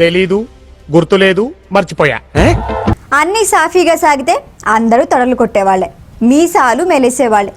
తెలీదు గుర్తులేదు మర్చిపోయా. అన్నీ సాఫీగా సాగితే అందరూ తొడలు కొట్టేవాళ్ళే మీసాలు మెలేసేవాళ్ళే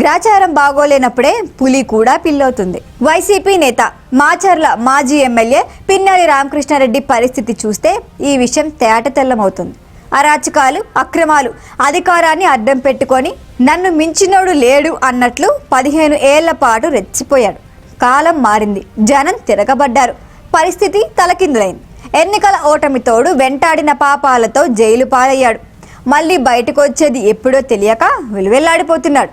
గ్రాచారం బాగోలేనప్పుడే పులి కూడా పిల్లవుతుంది. వైసీపీ నేత మాచర్ల మాజీ ఎమ్మెల్యే పిన్నెల్లి రామకృష్ణారెడ్డి పరిస్థితి చూస్తే ఈ విషయం తేట తెల్లమవుతుంది. అరాచకాలు అక్రమాలు అధికారాన్ని అడ్డం పెట్టుకొని నన్ను మించినోడు లేడు అన్నట్లు పదిహేను ఏళ్ళ పాటు రెచ్చిపోయాడు. కాలం మారింది జనం తిరగబడ్డారు. పరిస్థితి తలకిందులైంది. ఎన్నికల ఓటమితోడు వెంటాడిన పాపాలతో జైలు పాలయ్యాడు. మళ్ళీ బయటకు వచ్చేది ఎప్పుడో తెలియక విలువెల్లాడిపోతున్నాడు.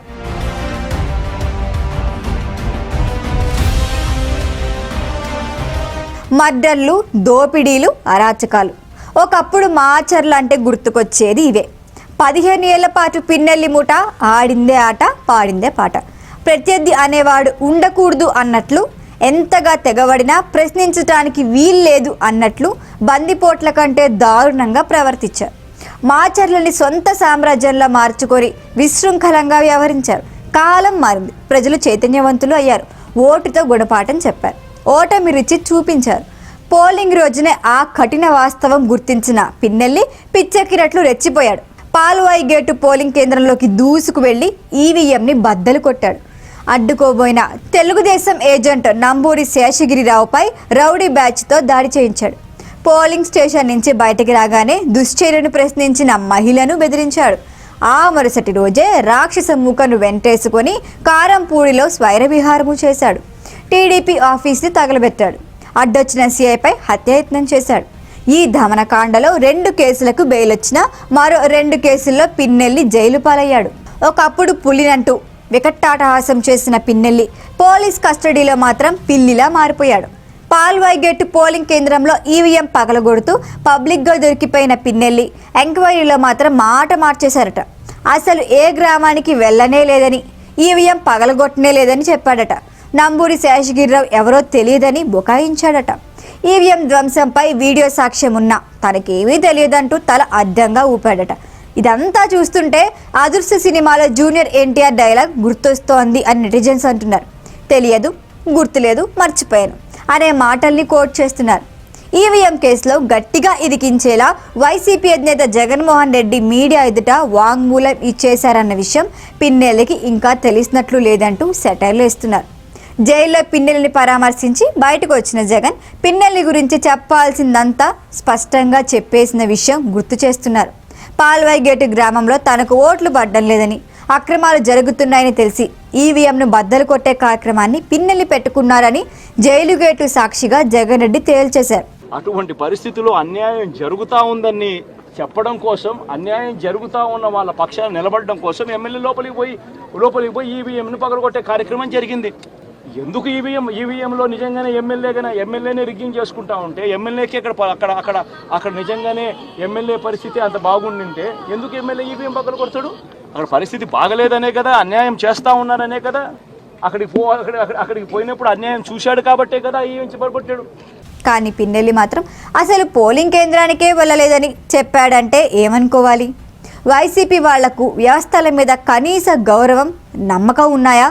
మర్డర్లు దోపిడీలు అరాచకాలు. ఒకప్పుడు మాచర్లు అంటే గుర్తుకొచ్చేది ఇవే. పదిహేను ఏళ్ళ పాటు పిన్నెల్లి మూట ఆడిందే ఆట పాడిందే పాట. ప్రత్యర్థి అనేవాడు ఉండకూడదు అన్నట్లు ఎంతగా తెగబడినా ప్రశ్నించటానికి వీల్లేదు అన్నట్లు బందిపోట్ల కంటే దారుణంగా ప్రవర్తించారు. మాచర్లని సొంత సామ్రాజ్యంలో మార్చుకొని విశృంఖలంగా వ్యవహరించారు. కాలం మారింది. ప్రజలు చైతన్యవంతులు అయ్యారు. ఓటుతో గుణపాఠం చెప్పారు. ఓటమి రుచి చూపించారు. పోలింగ్ రోజునే ఆ కఠిన వాస్తవం గుర్తించిన పిన్నెల్లి పిచ్చెక్కినట్లు రెచ్చిపోయాడు. పాల్వాయి గేటు పోలింగ్ కేంద్రంలోకి దూసుకు వెళ్ళి ఈవీఎంని బద్దలు కొట్టాడు. అడ్డుకోబోయిన తెలుగుదేశం ఏజెంట్ నంబూరి శేషగిరిరావుపై రౌడీ బ్యాచ్తో దాడి చేయించాడు. పోలింగ్ స్టేషన్ నుంచి బయటకు రాగానే దుశ్చర్యను ప్రశ్నించిన మహిళను బెదిరించాడు. ఆ మరుసటి రోజే రాక్షస మూకను వెంటేసుకొని కారంపూడిలో స్వైరవిహారము చేశాడు. టీడీపీ ఆఫీస్ని తగలబెట్టాడు. అడ్డొచ్చిన సీఐపై హత్యాయత్నం చేశాడు. ఈ దమనకాండలో రెండు కేసులకు బెయిల్ వచ్చిన మరో రెండు కేసుల్లో పిన్నెల్లి జైలు పాలయ్యాడు ఒకప్పుడు పులినంటూ వికట్టాటహాసం చేసిన పిన్నెల్లి పోలీస్ కస్టడీలో మాత్రం పిల్లిలా మారిపోయాడు. పాల్వాయి గేటు పోలింగ్ కేంద్రంలో ఈవీఎం పగలగొడుతూ పబ్లిక్గా దొరికిపోయిన పిన్నెల్లి ఎంక్వైరీలో మాత్రం మాట మార్చేశారట. అసలు ఏ గ్రామానికి వెళ్ళనే లేదని ఈవీఎం పగలగొట్టనే లేదని చెప్పాడట. నంబూరి శేషగిరిరావు ఎవరో తెలియదని బుకాయించాడట. ఈవీఎం ధ్వంసంపై వీడియో సాక్ష్యం ఉన్నా తనకేమీ తెలియదంటూ తల అడ్డంగా ఊపాడట. ఇదంతా చూస్తుంటే అదృశ్య సినిమాలో జూనియర్ ఎన్టీఆర్ డైలాగ్ గుర్తొస్తోంది అని నెటిజన్స్ అంటున్నారు. తెలియదు గుర్తులేదు మర్చిపోయాను అనే మాటల్ని కోట్ చేస్తున్నారు. ఈవీఎం కేసులో గట్టిగా ఇరికించేలా వైసీపీ అధినేత జగన్మోహన్ రెడ్డి మీడియా ఎదుట వాంగ్మూలం ఇచ్చేశారన్న విషయం పిన్నెల్లికి ఇంకా తెలిసినట్లు లేదంటూ సెటైర్లు వేస్తున్నారు. జైల్లో పిన్నెల్ని పరామర్శించి బయటకు వచ్చిన జగన్ పిన్నెల్ని గురించి చెప్పాల్సిందంతా స్పష్టంగా చెప్పేసిన విషయం గుర్తు చేస్తున్నారు. పాల్వైగేటు గేటు గ్రామంలో తనకు ఓట్లు పడ్డం లేదని అక్రమాలు జరుగుతున్నాయని తెలిసి ఈవీఎంను బద్దలు కొట్టే కార్యక్రమాన్ని పిన్నెల్లి పెట్టుకున్నారని జైలు గేటు సాక్షిగా జగన్ రెడ్డి తేల్చేశారు. అటువంటి పరిస్థితుల్లో అన్యాయం జరుగుతూ ఉందని చెప్పడం కోసం అన్యాయం జరుగుతూ ఉన్న వాళ్ళ పక్షాన నిలబడడం కోసం ఎమ్మెల్యే లోపలికి పోయి లోపలికి పోయి ఈవీఎంను పగలగొట్టే కార్యక్రమం జరిగింది. ఎందుకు ఈవీఎం ఈవీఎంలో నిజంగానే ఎమ్మెల్యేగానే ఎమ్మెల్యేనే రిగ్గింగ్ చేసుకుంటా ఉంటే ఎమ్మెల్యేకి అక్కడ అక్కడ అక్కడ అక్కడ నిజంగానే ఎమ్మెల్యే పరిస్థితి అంత బాగుండింటే ఎందుకు ఎమ్మెల్యే ఈవీఎం పక్కన కొడతాడు? అక్కడ పరిస్థితి బాగలేదనే కదా అన్యాయం చేస్తూ ఉన్నారనే కదా. అక్కడికి పో అక్కడ అక్కడికి పోయినప్పుడు అన్యాయం చూశాడు కాబట్టే కదా ఈవీఎం చెప్పబట్టాడు కానీ పిన్నెల్లి మాత్రం అసలు పోలింగ్ కేంద్రానికే వెళ్ళలేదని చెప్పాడంటే ఏమనుకోవాలి? వైసీపీ వాళ్ళకు వ్యవస్థల మీద కనీస గౌరవం నమ్మకం ఉన్నాయా?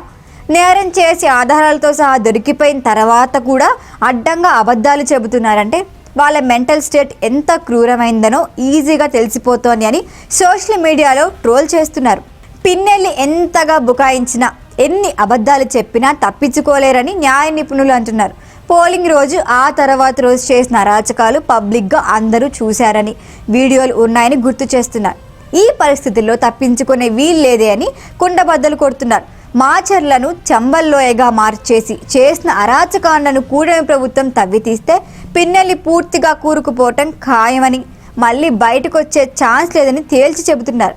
నేరం చేసి ఆధారాలతో సహా దొరికిపోయిన తర్వాత కూడా అడ్డంగా అబద్ధాలు చెబుతున్నారంటే వాళ్ళ మెంటల్ స్టేట్ ఎంత క్రూరమైందనో ఈజీగా తెలిసిపోతోంది అని సోషల్ మీడియాలో ట్రోల్ చేస్తున్నారు. పిన్నెల్లి ఎంతగా బుకాయించినా ఎన్ని అబద్ధాలు చెప్పినా తప్పించుకోలేరని న్యాయ నిపుణులు అంటున్నారు. పోలింగ్ రోజు ఆ తర్వాత రోజు చేసిన అరాచకాలు పబ్లిక్గా అందరూ చూశారని వీడియోలు ఉన్నాయని గుర్తు చేస్తున్నారు. ఈ పరిస్థితుల్లో తప్పించుకునే వీలు లేదే అని కుండబద్దలు కొడుతున్నారు. మాచర్లను చంబల్లోయగా మార్చేసి చేసిన అరాచకాండను కూడమి ప్రభుత్వం తవ్వితీస్తే పిన్నెల్లి పూర్తిగా కూరుకుపోవటం ఖాయమని మళ్ళీ బయటకు వచ్చే ఛాన్స్ లేదని తేల్చి చెబుతున్నారు.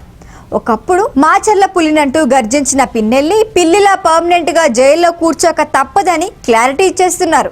ఒకప్పుడు మాచర్ల పులినంటూ గర్జించిన పిన్నెల్లి పిల్లిలా పర్మనెంట్గా జైల్లో కూర్చోక తప్పదని క్లారిటీ ఇచ్చేస్తున్నారు.